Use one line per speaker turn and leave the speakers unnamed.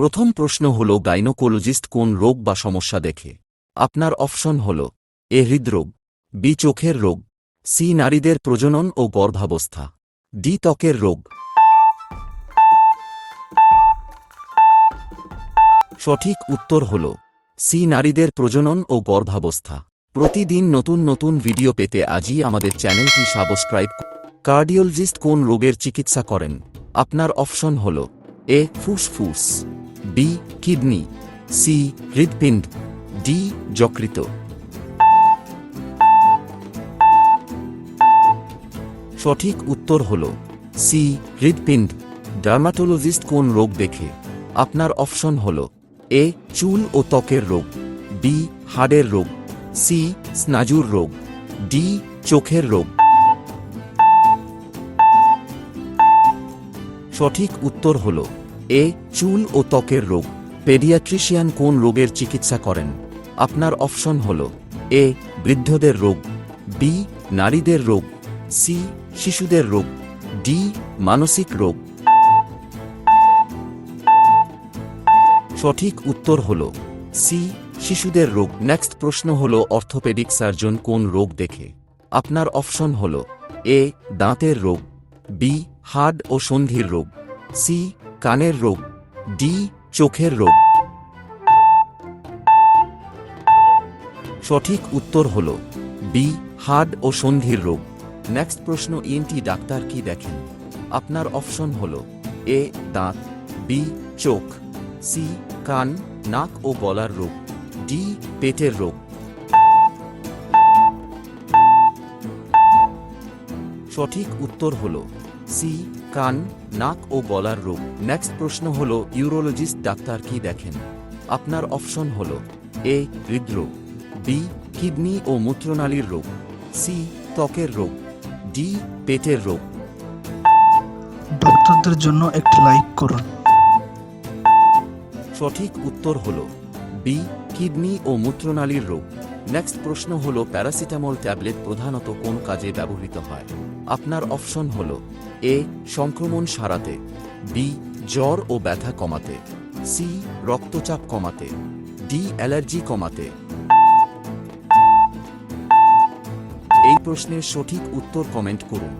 প্রথম প্রশ্ন হল, গাইনোকোলজিস্ট কোন রোগ বা সমস্যা দেখে? আপনার অপশন হল, এ হৃদরোগ, বি চোখের রোগ, সি নারীদের প্রজনন ও গর্ভাবস্থা, ডি ত্বকের রোগ। সঠিক উত্তর হল, সি নারীদের প্রজনন ও গর্ভাবস্থা। প্রতিদিন নতুন নতুন ভিডিও পেতে আজই আমাদের চ্যানেলটি সাবস্ক্রাইব কার্ডিওলজিস্ট কোন রোগের চিকিৎসা করেন? আপনার অপশন হল, এ ফুসফুস। বি কিডনি সি হৃদপিণ্ড ডি যকৃত সঠিক উত্তর হল সি হৃদপিণ্ড ডার্মাটোলজিস্ট কোন রোগ দেখে? আপনার অপশন হল এ, চুল ও ত্বকের রোগ বি হাড়ের রোগ সি স্নাজুর রোগ ডি চোখের রোগ। সঠিক উত্তর হল এ চুল ও ত্বকের রোগ। পেডিয়াট্রিশিয়ান কোন রোগের চিকিৎসা করেন? আপনার অপশন হল এ, বৃদ্ধদের রোগ, বি, নারীদের রোগ, সি, শিশুদের রোগ ডি মানসিক রোগ। সঠিক উত্তর হল সি শিশুদের রোগ। নেক্সট প্রশ্ন হল, অর্থোপেডিক সার্জন কোন রোগ দেখে? আপনার অপশন হল এ, দাঁতের রোগ, বি, হাড় ও সন্ধির রোগ, সি কানের রোগ, ডি, চোখের রোগ। সঠিক উত্তর হল বি, হাড় ও সন্ধির রোগ। নেক্সট প্রশ্ন ইএনটি ডাক্তার কি দেখেন? আপনার অপশন হল এ, দাঁত, বি, চোখ, সি, কান, নাক ও গলার রোগ, ডি, পেটের রোগ। সঠিক উত্তর হল সি কান নাক ও গলার রোগ নেক্সট প্রশ্ন হল ইউরোলজিস্ট ডাক্তার কি দেখেন? আপনার অপশন হল এ হৃদরোগ বি কিডনি ও মূত্রনালীর রোগ সি ত্বকের রোগ ডি পেটের রোগ।
ডক্টরদের জন্য একটি লাইক করুন।
সঠিক উত্তর হল বি কিডনি ও মূত্রনালীর রোগ। নেক্সট প্রশ্ন হল প্যারাসিটামল ট্যাবলেট প্রধানত কোন কাজে ব্যবহৃত হয়? আপনার অপশন হল এ সংক্রমণ সারাতে, বি জ্বর ও ব্যথা কমাতে, সি রক্তচাপ কমাতে, ডি অ্যালার্জি কমাতে। এই প্রশ্নের সঠিক উত্তর কমেন্ট করুন।